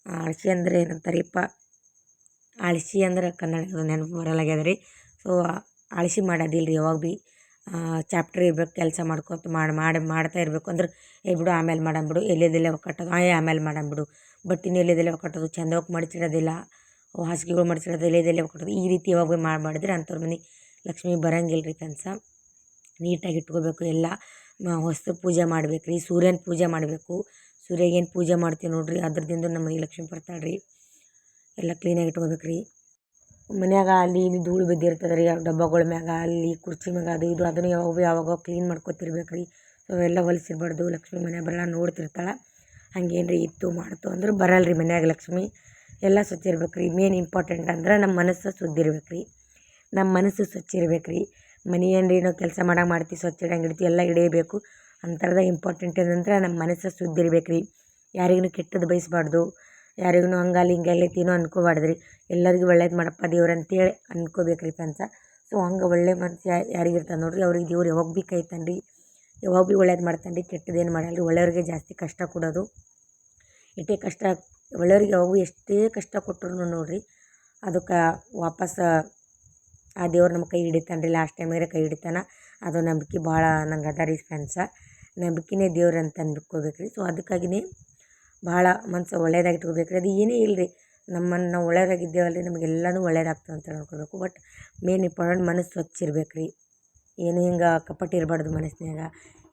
ಆಳ್ಸಿ ಅಂದ್ರೆ ಏನಂತಾರಪ್ಪ ಆಳ್ಸಿ ಅಂದ್ರೆ ಕನ್ನಡ ನೆನಪು ಬರಲಾಗ್ಯದ ರೀ ಸೊ ಆಳ್ಸಿ ಮಾಡೋದಿಲ್ಲ ರೀ ಯಾವಾಗ ಭೀ. ಚಾಪ್ಟ್ರ್ ಇರ್ಬೇಕು, ಕೆಲಸ ಮಾಡ್ಕೊತ ಮಾಡಿ ಮಾಡಿ, ಮಾಡ್ತಾ ಇರಬೇಕು ಅಂದ್ರೆ, ಏ, ಬಿಡು, ಆಮೇಲೆ ಮಾಡಂಬಿಡು ಬಿಡು. ಎಲ್ಲಿದೆಲ್ಲ ಕಟ್ಟೋದು, ಆಯ್, ಆಮೇಲೆ ಮಾಡಂಬಿಡು ಬಿಡು. ಬಟ್ಟೆನೂ ಕಟ್ಟೋದು ಒಕ್ಕಟ್ಟೋದು ಚಂದವಾಗಿ ಮಡಚಿಡೋದಿಲ್ಲ ಹಾಸಿಗೆಗಳು ಮಡಚಿಡೋದು ಎಲ್ಲಿದೆಲ್ಲ ಕಟ್ಟೋದು. ಈ ರೀತಿ ಯಾವಾಗ ಮಾಡಿ ಮಾಡಿದ್ರೆ ಅಂಥವ್ರ ಮನೆಗೆ ಲಕ್ಷ್ಮಿ ಬರಂಗಿಲ್ಲ ರೀ ಕನಸ. ನೀಟಾಗಿ ಇಟ್ಕೋಬೇಕು ಎಲ್ಲ. ಹೊಸ್ತು ಪೂಜೆ ಮಾಡ್ಬೇಕು ರೀ ಸೂರ್ಯನ ಪೂಜೆ ಮಾಡಬೇಕು. ಸೂರ್ಯಗೇನು ಪೂಜೆ ಮಾಡ್ತೀವಿ ನೋಡಿರಿ, ಅದ್ರದಿಂದ ನಮ್ಮ ಮನೆಗೆ ಲಕ್ಷ್ಮಿ ಬರ್ತಾಳೆ ರೀ. ಎಲ್ಲ ಕ್ಲೀನಾಗಿ ಇಟ್ಕೋಬೇಕು ರೀ ಮನ್ಯಾಗ ಅಲ್ಲಿ ಇಲ್ಲಿ ಧೂಳು ಬಿದ್ದಿರ್ತದೆ ರೀ ಡಬ್ಬಗಳ ಮ್ಯಾಗ, ಅಲ್ಲಿ ಕುರ್ಚಿ ಮ್ಯಾಗ, ಅದು ಇದು, ಅದನ್ನು ಯಾವಾಗ ಯಾವಾಗ ಕ್ಲೀನ್ ಮಾಡ್ಕೊತಿರ್ಬೇಕು ರೀ ಅವೆಲ್ಲ ಹೊಲಿಸಿರ್ಬಾರ್ದು, ಲಕ್ಷ್ಮಿ ಮನೆ ಬರಲ್ಲ ನೋಡ್ತಿರ್ತಾಳೆ. ಹಂಗೇನು ರೀ, ಇತ್ತು ಮಾಡ್ತು ಅಂದ್ರೆ ಬರಲ್ಲ ರೀ ಮನ್ಯಾಗ ಲಕ್ಷ್ಮಿ. ಎಲ್ಲ ಸ್ವಚ್ಛ ಇರ್ಬೇಕು ರೀ ಮೇನ್ ಇಂಪಾರ್ಟೆಂಟ್ ಅಂದ್ರೆ ನಮ್ಮ ಮನಸ್ಸು ಶುದ್ಧ ಇರ್ಬೇಕು ರೀ ನಮ್ಮ ಮನಸ್ಸು ಸ್ವಚ್ಛ ಇರ್ಬೇಕು ರೀ ಮನೆ ಏನು ರೀ ನಾವು ಕೆಲಸ ಮಾಡಾಗ ಮಾಡ್ತೀವಿ, ಸ್ವಚ್ಛ ಇಡಂಗೆ ಇಡ್ತೀವಿ, ಎಲ್ಲ ಇಡೇಬೇಕು ಅಂಥದ್ರಾಗ ಇಂಪಾರ್ಟೆಂಟ್ ಏನಂದ್ರೆ ನಮ್ಮ ಮನಸ್ಸು ಶುದ್ಧ ಇರ್ಬೇಕು ರೀ ಯಾರಿಗೂ ಕೆಟ್ಟದ್ದು ಬಯಸ್ಬಾರ್ದು. ಯಾರಿಗೂ ಹಂಗಲ್ಲ ಹಿಂಗಲ್ಲೈತಿ ಏನೋ ಅನ್ಕೋಬಾರ್ದು ರೀ ಎಲ್ಲರಿಗೂ ಒಳ್ಳೇದು ಮಾಡಪ್ಪ ದೇವ್ರು ಅಂತೇಳಿ ಅನ್ಕೋಬೇಕು ರೀ ಫ್ರೆಂಡ್ಸ. ಸೊ, ಹಂಗೆ ಒಳ್ಳೆ ಮನುಷ್ಯ ಯಾರಿಗೆ ಇರ್ತಾನೆ ನೋಡಿರಿ, ಅವ್ರಿಗೆ ದೇವ್ರು ಯಾವಾಗ ಭೀ ಕೈತಾನೆ ರೀ ಯಾವಾಗ ಭೀ ಒಳ್ಳೇದು ಮಾಡ್ತಾನೆ ರೀ ಕೆಟ್ಟದೇನು ಮಾಡಲ್ಲ ರೀ ಒಳ್ಳೆಯವ್ರಿಗೆ ಜಾಸ್ತಿ ಕಷ್ಟ ಕೊಡೋದು. ಎಷ್ಟೇ ಕಷ್ಟ, ಒಳ್ಳೆಯವ್ರಿಗೆ ಯಾವಾಗೂ ಎಷ್ಟೇ ಕಷ್ಟ ಕೊಟ್ಟರು ನೋಡಿರಿ, ಅದಕ್ಕೆ ವಾಪಸ್ ಆ ದೇವ್ರು ನಮ್ಮ ಕೈ ಹಿಡಿತಾನೆ ರೀ ಲಾಸ್ಟ್ ಟೈಮಿಗೆ ಕೈ ಹಿಡಿತಾನೆ. ಅದು ನಂಬಿಕೆ ಭಾಳ ನಂಗೆ ಅದ ರೀ ಫ್ರೆಂಡ್ಸ ನಂಬಿಕೆನೇ ದೇವ್ರು ಅಂತ ಅಂದ್ಕೋಬೇಕು ರೀ ಸೊ ಅದಕ್ಕಾಗಿಯೇ ಭಾಳ ಮನಸ್ಸು ಒಳ್ಳೆಯದಾಗಿ ಇಟ್ಕೋಬೇಕು ರೀ ಅದು ಏನೇ ಇಲ್ಲ ರೀ ನಮ್ಮನ್ನು ನಾವು ಒಳ್ಳೆಯದಾಗಿದ್ದೇವಲ್ಲ ರೀ ನಮಗೆಲ್ಲನೂ ಒಳ್ಳೆಯದಾಗ್ತದೆ ಅಂತ ಅನ್ಕೋಬೇಕು ಬಟ್ ಮೇನ್ ಇಂಪಾರ್ಟೆಂಟ್ ಮನಸ್ಸು ಸ್ವಚ್ಛ ಇರ್ಬೇಕು ರೀ ಏನು ಹಿಂಗೆ ಕಪಟ ಇರಬಾರ್ದು ಮನಸ್ಸಿನಾಗ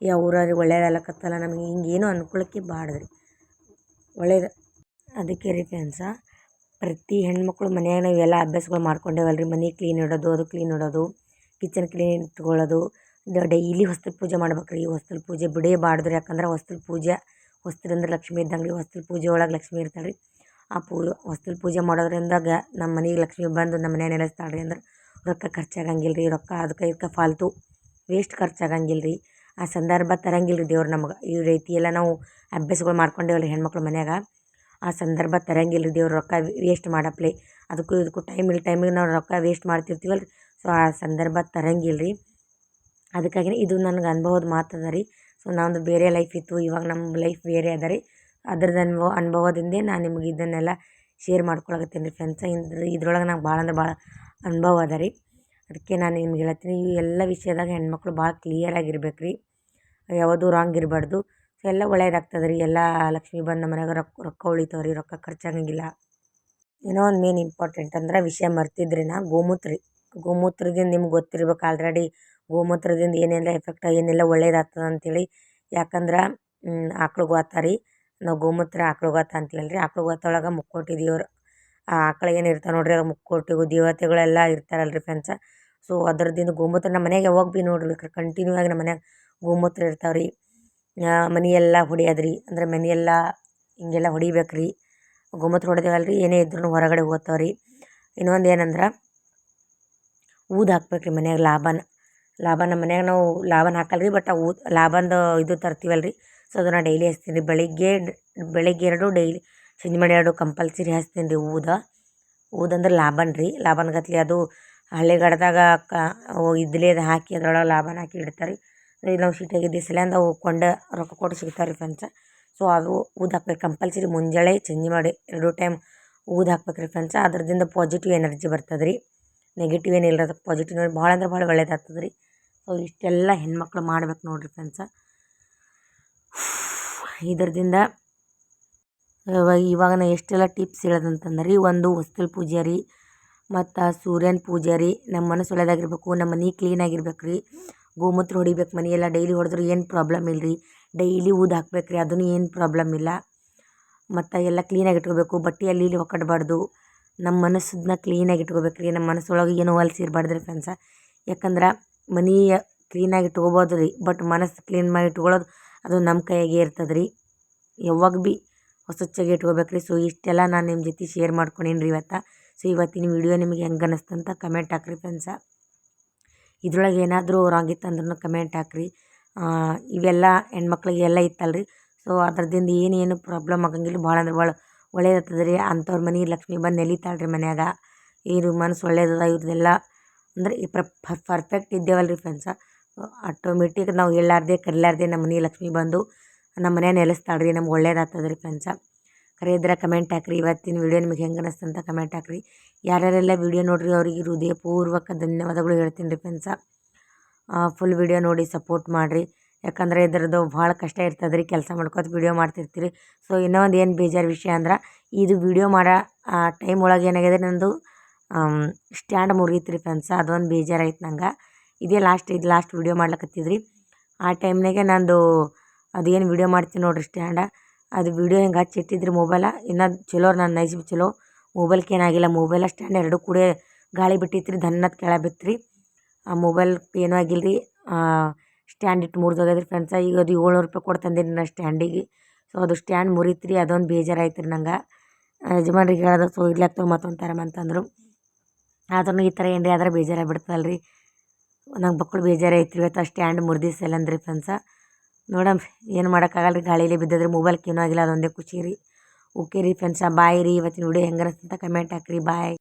ಏ ಒಳ್ಳೆಯದಲ್ಲ ಕತ್ತಲ್ಲ, ನಮಗೆ ಹಿಂಗೇನು ಅನ್ಕೊಳಕ್ಕೆ ಬಾರ್ದು ರೀ ಒಳ್ಳೇದು, ಅದಕ್ಕೆ ರೀ ಫ್ರೆಂಡ್ಸ ಪ್ರತಿ ಹೆಣ್ಮಕ್ಳು ಮನ್ಯಾಗ ಎಲ್ಲ ಅಭ್ಯಾಸಗಳು ಮಾಡ್ಕೊಂಡೇವಲ್ಲ ರೀ ಮನೆ ಕ್ಲೀನ್ ಇಡೋದು, ಅದು ಕ್ಲೀನ್ ಇಡೋದು ಕಿಚನ್ ಕ್ಲೀನ್ ಇಟ್ಕೊಳ್ಳೋದು. ಡೈಲಿ ಹೊಸ್ತಿಲ ಪೂಜೆ ಮಾಡ್ಬೇಕು ರೀ ಹೊಸ್ತಿಲ ಪೂಜೆ ಬಿಡೇಬಾರ್ದು ರೀ ಯಾಕಂದ್ರೆ ಹೊಸ್ತಿಲ ಪೂಜೆ ಹೊಸ್ತಿಲಂದ್ರೆ ಲಕ್ಷ್ಮಿ ಇದ್ದಂಗೆ ರೀ ಹೊಸ್ತಿಲ ಪೂಜೆ ಒಳಗೆ ಲಕ್ಷ್ಮಿ ಇರ್ತಾಳೆ ರೀ ಆ ಪೂ ಹೊಸ್ತಿಲ ಪೂಜೆ ಮಾಡೋದ್ರಿಂದ ಗ ನಮ್ಮ ಮನೆಗೆ ಲಕ್ಷ್ಮಿ ಬಂದು ನಮ್ಮ ಮನ್ಯಾಗ ನೆಲೆಸ್ತಾಳೆ ರೀ ಅಂದ್ರೆ ರೊಕ್ಕ ಖರ್ಚಾಗಂಗಿಲ್ಲ ರೀ ರೊಕ್ಕ ಅದಕ್ಕೆ ಇದಕ್ಕೆ ಫಾಲ್ತು ವೇಸ್ಟ್ ಖರ್ಚಾಗಂಗಿಲ್ಲ ರೀ ಆ ಸಂದರ್ಭ ತರಂಗಿಲ್ಲ ರೀ ದೇವ್ರು ನಮ್ಗೆ. ಈ ರೀತಿ ಎಲ್ಲ ನಾವು ಅಭ್ಯಾಸಗಳು ಮಾಡ್ಕೊಂಡೇವಲ್ಲ ಹೆಣ್ಮಕ್ಳು ಮನ್ಯಾಗ. ಆ ಸಂದರ್ಭ ತರಂಗಿಲ್ಲ ದೇವ್ರು ರೊಕ್ಕ ವೇಸ್ಟ್ ಮಾಡಪ್ಲೆ. ಅದಕ್ಕೂ ಇದಕ್ಕೂ ಟೈಮ್ ಇಲ್ಲ ಟೈಮಿಗೆ ನಾವು ರೊಕ್ಕ ವೇಸ್ಟ್ ಮಾಡ್ತಿರ್ತೀವಲ್ಲ ಸೊ ಆ ಸಂದರ್ಭ ತರಂಗಿಲ್ಲ ರೀ. ಅದಕ್ಕಾಗಿ ಇದು ನನಗೆ ಅನುಭವದ ಮಾತು ಅದ ರೀ. ಸೊ ನಮ್ಮದು ಬೇರೆ ಲೈಫ್ ಇತ್ತು. ಇವಾಗ ನಮ್ಮ ಲೈಫ್ ಬೇರೆ ಅದ ರೀ. ಅದ್ರದ್ದು ಅನುಭವ, ಅನುಭವದಿಂದೇ ನಾನು ನಿಮಗೆ ಇದನ್ನೆಲ್ಲ ಶೇರ್ ಮಾಡ್ಕೊಳಕತ್ತೀನಿ ರೀ ಫ್ರೆಂಡ್ಸ್ ಇದ್ರ ಇದ್ರೊಳಗೆ ನಂಗೆ ಭಾಳ ಅಂದ್ರೆ ಭಾಳ ಅನುಭವ ಅದ ರೀ. ಅದಕ್ಕೆ ನಾನು ನಿಮ್ಗೆ ಹೇಳತ್ತೀನಿ ಈ ಎಲ್ಲ ವಿಷಯದಾಗ ಹೆಣ್ಮಕ್ಳು ಭಾಳ ಕ್ಲಿಯರಾಗಿರ್ಬೇಕು ರೀ. ಯಾವುದೂ ರಾಂಗ್ ಇರಬಾರ್ದು. ಎಲ್ಲ ಒಳ್ಳೆಯದಾಗ್ತದೆ ರೀ. ಎಲ್ಲ ಲಕ್ಷ್ಮಿ ಬಂದು ನಮ್ಮ ಮನ್ಯಾಗ ರೊಕ್ಕ ರೊಕ್ಕ ಉಳಿತಾವೆ ರೀ. ರೊಕ್ಕ ಖರ್ಚಾಗಂಗಿಲ್ಲ. ಏನೋ ಒಂದು ಮೇನ್ ಇಂಪಾರ್ಟೆಂಟ್ ಅಂದ್ರೆ ವಿಷಯ ಮರ್ತಿದ್ರಿ ನಾ. ಗೋಮೂತ್ರ ಗೋಮೂತ್ರದಿಂದ ನಿಮ್ಗೆ ಗೊತ್ತಿರ್ಬೇಕು ಆಲ್ರೆಡಿ ಗೋಮೂತ್ರದಿಂದ ಏನೆಲ್ಲ ಎಫೆಕ್ಟ್ ಏನೆಲ್ಲ ಒಳ್ಳೇದಾಗ್ತದೆ ಅಂತೇಳಿ. ಯಾಕಂದ್ರೆ ಆಕ್ಳು ಗೋತ ರೀ. ನಾವು ಗೋಮೂತ್ರ ಆಕ್ಳು ಅಂತೇಳಿ ರೀ. ಆಕ್ಳು ಗೋತ ಒಳಗೆ ಮುಕ್ಕೋಟಿ ದೇವ್ರು, ಆ ಆಕಳು ಏನು ಇರ್ತಾವೆ ನೋಡಿರಿ. ಅದು ಮುಕ್ಕೋಟಿಗೂ ದೇವತೆಗಳೆಲ್ಲ ಇರ್ತಾರಲ್ಲ ರೀ ಫ್ರೆಂಡ್ಸ ಸೊ ಅದರದಿಂದ ಗೋಮೂತ್ರ ನಮ್ಮ ಮನೆಗೆ ಯಾವಾಗ ಭೀ ನೋಡಿರಿ. ಕಂಟಿನ್ಯೂ ಆಗಿ ನಮ್ಮ ಮನ್ಯಾಗ ಗೋಮೂತ್ರ ಇರ್ತಾವೆ ರೀ. ಮನೆ ಎಲ್ಲ ಅಂದರೆ ರೀ ಅಂದ್ರೆ ಮನೆ ಎಲ್ಲ ಹಿಂಗೆಲ್ಲ ಹೊಡಿಬೇಕು ರೀ ಗೋಮೂತ್ರ ಹೊಡೆದೇವಲ್ಲ ರೀ ಏನೇ ಇದ್ರೂ ಹೊರಗಡೆ ಹೋಗ್ತಾವೆ ರೀ ಇನ್ನೊಂದು ಏನಂದ್ರೆ, ಊದು ಹಾಕ್ಬೇಕು ರೀ ಮನ್ಯಾಗ ಲಾಭನ. ಲಾಭ ನಮ್ಮ ಮನ್ಯಾಗ ನಾವು ಲಾಭನ ಹಾಕಲ್ಲ ರೀ ಬಟ್ ಆ ಊದು ಲಾಭಂದು ಇದು ತರ್ತೀವಲ್ಲ ರೀ ಸೊ ಅದನ್ನು ಡೈಲಿ ಹಚ್ತೀನಿ ರೀ ಬೆಳಿಗ್ಗೆ ಬೆಳಿಗ್ಗೆ ಎರಡು ಡೈಲಿ ಸಂಜೆ ಮಾಡಿ ಎರಡು ಕಂಪಲ್ಸರಿ ಹಚ್ತೀನಿ ರೀ ಊದು. ಊದಂದ್ರೆ ಲಾಭನ ರೀ ಲಾಭನ ಗತ್ಲಿ ಅದು ಹಳ್ಳಿಗಡದಾಗ ಕ ಇದ್ಲಿ ಅದು ಹಾಕಿ ಅದ್ರೊಳಗೆ ಲಾಭನ ಹಾಕಿ ಇಡ್ತಾರೆ. ರೀ ಈಗ ನಾವು ಶೀಟಾಗಿ ದಿಸಲೆಂದ ಹೋಗ್ಕೊಂಡು ಕೊಂಡ ರೊಕ್ಕ ಕೊಟ್ಟು ಸಿಗ್ತಾವೆ ರೀ ಫ್ರೆಂಡ್ಸ ಸೊ ಅದು ಊದು ಹಾಕ್ಬೇಕು ಕಂಪಲ್ಸರಿ ಮುಂಜಾನೆ ಸಂಜೆ ಮಾಡಿ ಎರಡು ಟೈಮ್ ಊದು ಹಾಕ್ಬೇಕು ರೀ ಫ್ರೆಂಡ್ಸ ಅದರಿಂದ ಪಾಸಿಟಿವ್ ಎನರ್ಜಿ ಬರ್ತದೆ ರೀ ನೆಗೆಟಿವ್ ಏನಿಲ್ಲ ಅದಕ್ಕೆ ಪಾಸಿಟಿವ್ ಭಾಳ ಅಂದ್ರೆ ಭಾಳ ಒಳ್ಳೇದಾಗ್ತದೆ ರೀ ಸೊ ಇಷ್ಟೆಲ್ಲ ಹೆಣ್ಮಕ್ಳು ಮಾಡ್ಬೇಕು ನೋಡಿರಿ ಫ್ರೆಂಡ್ಸ ಇದರಿಂದ ಇವಾಗ ಇವಾಗ ನಾ ಎಷ್ಟೆಲ್ಲ ಟಿಪ್ಸ್ ಹೇಳೋದಂತಂದ್ರೆ ರೀ ಒಂದು ಹೊಸ್ತಲ್ ಪೂಜೆ ರೀ, ಮತ್ತು ಸೂರ್ಯನ ಪೂಜೆ ರೀ ನಮ್ಮ ಮನಸ್ಸು ಒಳ್ಳೆಯದಾಗಿರ್ಬೇಕು ನಮ್ಮ ಮನೆ ಕ್ಲೀನಾಗಿರ್ಬೇಕು ರೀ ಗೋಮೂತ್ರ ಹೊಡಿಬೇಕು, ಮನೆಯೆಲ್ಲ ಡೈಲಿ ಹೊಡೆದ್ರೆ ಏನು ಪ್ರಾಬ್ಲಮ್ ಇಲ್ಲ ರೀ ಡೈಲಿ ಊದು ಹಾಕ್ಬೇಕು ರೀ ಅದೂ ಏನು ಪ್ರಾಬ್ಲಮ್ ಇಲ್ಲ. ಮತ್ತು ಎಲ್ಲ ಕ್ಲೀನಾಗಿ ಇಟ್ಕೋಬೇಕು, ಬಟ್ಟೆ ಅಲ್ಲಿ ಇಲ್ಲಿ ಒಕ್ಕಡಬಾರ್ದು ನಮ್ಮ ಮನಸ್ಸನ್ನ ಕ್ಲೀನಾಗಿ ಇಟ್ಕೋಬೇಕು ರೀ ನಮ್ಮ ಮನಸ್ಸೊಳಗೆ ಏನೂ ಹೊಲ್ಸು ಇರಬಾರ್ದು ರೀ ಫ್ರೆಂಡ್ಸ ಯಾಕಂದ್ರೆ ಮನೆ ಕ್ಲೀನಾಗಿ ಇಟ್ಕೋಬೋದು ರೀ ಬಟ್ ಮನಸ್ಸು ಕ್ಲೀನ್ ಮಾಡಿ ಇಟ್ಕೊಳ್ಳೋದು ಅದು ನಮ್ಮ ಕೈಯಾಗೆ ಇರ್ತದೆ ರೀ ಯಾವಾಗ ಭೀ ಹೊಸಚ್ಚಾಗಿ ಇಟ್ಕೋಬೇಕು ರೀ ಸೊ ಇಷ್ಟೆಲ್ಲ ನಾನು ನಿಮ್ಮ ಜೊತೆ ಶೇರ್ ಮಾಡ್ಕೊಂಡೀನಿ ರೀ ಇವತ್ತು. ಸೊ ಇವತ್ತಿನ ವಿಡಿಯೋ ನಿಮಗೆ ಹೆಂಗೆ ಅನ್ನಿಸ್ತಂತ ಕಮೆಂಟ್ ಹಾಕ್ರಿ ಫ್ರೆಂಡ್ಸ ಇದ್ರೊಳಗೆ ಏನಾದರೂ ರಾಂಗ್ ಇತ್ತು ಅಂದ್ರೂ ಕಮೆಂಟ್ ಹಾಕ್ರಿ. ಇವೆಲ್ಲ ಹೆಣ್ಮಕ್ಳಿಗೆ ಎಲ್ಲ ಇತ್ತಲ್ಲ ರೀ ಸೊ ಅದ್ರದಿಂದ ಏನೇನು ಪ್ರಾಬ್ಲಮ್ ಆಗಂಗಿಲ್ಲ. ಭಾಳ ಅಂದ್ರೆ ಭಾಳ ಒಳ್ಳೇದಾಗ್ತದೆ ರೀ ಅಂಥವ್ರ ಮನೆ ಲಕ್ಷ್ಮಿ ಬಂದು ನೆಲಿತಾಳೆ ರೀ ಮನ್ಯಾಗ. ಇದು ಮನಸ್ಸು ಒಳ್ಳೇದದ ಇವ್ರದ್ದೆಲ್ಲ ಅಂದ್ರೆ ಈ ಪರ್ಫೆಕ್ಟ್ ಇದ್ದೇವಲ್ಲ ರೀ ಫ್ರೆಂಡ್ಸ ಆಟೋಮೆಟಿಕ್ ನಾವು ಹೇಳಾರ್ದೆ ಕರಿಲಾರ್ದೆ ನಮ್ಮ ಮನೆ ಲಕ್ಷ್ಮಿ ಬಂದು ನಮ್ಮ ಮನೆ ನೆಲೆಸ್ತಾಳೆ ರೀ ನಮ್ಗೆ ಒಳ್ಳೇದಾಗ್ತದೆ ರೀ ಫ್ರೆಂಡ್ಸ ಖರೆ ಕಮೆಂಟ್ ಹಾಕ್ರಿ. ಇವತ್ತಿನ ವಿಡಿಯೋ ನಿಮಗೆ ಹೆಂಗೆ ಅನ್ನಿಸ್ತು ಅಂತ ಕಮೆಂಟ್ ಹಾಕ್ರಿ. ಯಾರ್ಯಾರೆಲ್ಲ ವಿಡಿಯೋ ನೋಡ್ರಿ, ಅವರಿಗೆ ಹೃದಯಪೂರ್ವಕ ಧನ್ಯವಾದಗಳು ಹೇಳ್ತೀನಿ ರೀ ಫ್ರೆಂಡ್ಸ ಫುಲ್ ವಿಡಿಯೋ ನೋಡಿ ಸಪೋರ್ಟ್ ಮಾಡಿರಿ. ಯಾಕಂದರೆ ಇದರದ್ದು ಭಾಳ ಕಷ್ಟ ಇರ್ತದೆ ರೀ ಕೆಲಸ ಮಾಡ್ಕೋತ ವಿಡಿಯೋ ಮಾಡ್ತಿರ್ತೀರಿ. ಸೊ ಇನ್ನೂ ಒಂದು ಏನು ಬೇಜಾರು ವಿಷಯ ಅಂದ್ರೆ, ಇದು ವಿಡಿಯೋ ಮಾಡೋ ಟೈಮ್ ಒಳಗೆ ಏನಾಗಿದೆ ನಂದು ಸ್ಟ್ಯಾಂಡ್ ಮುರಿಯಿತು ರೀ ಫ್ರೆಂಡ್ಸ ಅದೊಂದು ಬೇಜಾರಾಯ್ತು ನಂಗೆ. ಇದೇ ಲಾಸ್ಟ್ ಇದು ಲಾಸ್ಟ್ ವಿಡಿಯೋ ಮಾಡ್ಲಕತ್ತಿದ್ರಿ. ಆ ಟೈಮ್ನಾಗೆ ನಂದು ಅದೇನು ವಿಡಿಯೋ ಮಾಡ್ತೀನಿ ನೋಡಿರಿ ಸ್ಟ್ಯಾಂಡ ಅದು ವಿಡಿಯೋ ಹಿಂಗೆ ಹಚ್ಚಿ ಇಟ್ಟಿದ್ರಿ ಮೊಬೈಲ ಇನ್ನು ಚಲೋ ನನ್ನ ನೈಸ್ ಚಲೋ. ಮೊಬೈಲ್ಗೆ ಏನಾಗಿಲ್ಲ ಮೊಬೈಲ ಸ್ಟ್ಯಾಂಡ್ ಎರಡೂ ಕೂಡ ಗಾಳಿ ಬಿಟ್ಟಿತ್ತು ರೀ ಧನ್ನತ್ ಕೆಳಗೆ ಬಿತ್ತು ರೀ ಆ ಮೊಬೈಲ್ ಏನೂ ಆಗಿಲ್ಲ ರೀ ಸ್ಟ್ಯಾಂಡ್ ಇಟ್ಟು ಮುರಿದೋಗ್ಯದ ರೀ ಫ್ರೆಂಡ್ಸ ಈಗ ಅದು ಏಳ್ನೂರು ರೂಪಾಯಿ ಕೊಟ್ಟು ನನ್ನ ಸ್ಟ್ಯಾಂಡಿಗೆ ಸೊ ಅದು ಸ್ಟ್ಯಾಂಡ್ ಮುರಿತು ರೀ ಅದೊಂದು ಬೇಜಾರಾಯ್ತು ರೀ ನಂಗೆ ಯಜಮಾನ್ರಿಗೆ ಹೇಳೋದು ಸೊ ಇರ್ಲಾಕ್ ಮತ್ತೊಂದು ಥರ ಅಂತಂದರು. ಆದ್ರೂ ಈ ಥರ ಏನ್ರಿ, ಆದ್ರೆ ಬೇಜಾರಾಗಿ ಬಿಡ್ತಲ್ಲ ರೀ ನಂಗೆ ಬಕ್ಕುಳ್ ಬೇಜಾರಾಯ್ತು ರೀ ಇವತ್ತು ಆ ಸ್ಟ್ಯಾಂಡ್ ಮುರ್ದಿಸಲ್ಲ ಅಂದ್ರಿ ಫ್ರೆಂಡ್ಸ ನೋಡಮ್, ಏನು ಮಾಡೋಕ್ಕಾಗಲ್ಲ ರೀ ಗಾಳೀಲಿ ಬಿದ್ದದ್ರಿ ಮೊಬೈಲ್ ಏನೂ ಆಗಿಲ್ಲ, ಅದೊಂದೇ ಖುಷಿ ರೀ. ಓಕೆ ರೀ ಫ್ರೆಂಡ್ಸ ಬಾಯ್ ರೀ. ಇವತ್ತಿನ ವಿಡಿಯೋ ಹೆಂಗೆ ಅನಿಸ್ತು ಅಂತ ಕಮೆಂಟ್ ಹಾಕ್ರಿ. ಬಾಯ್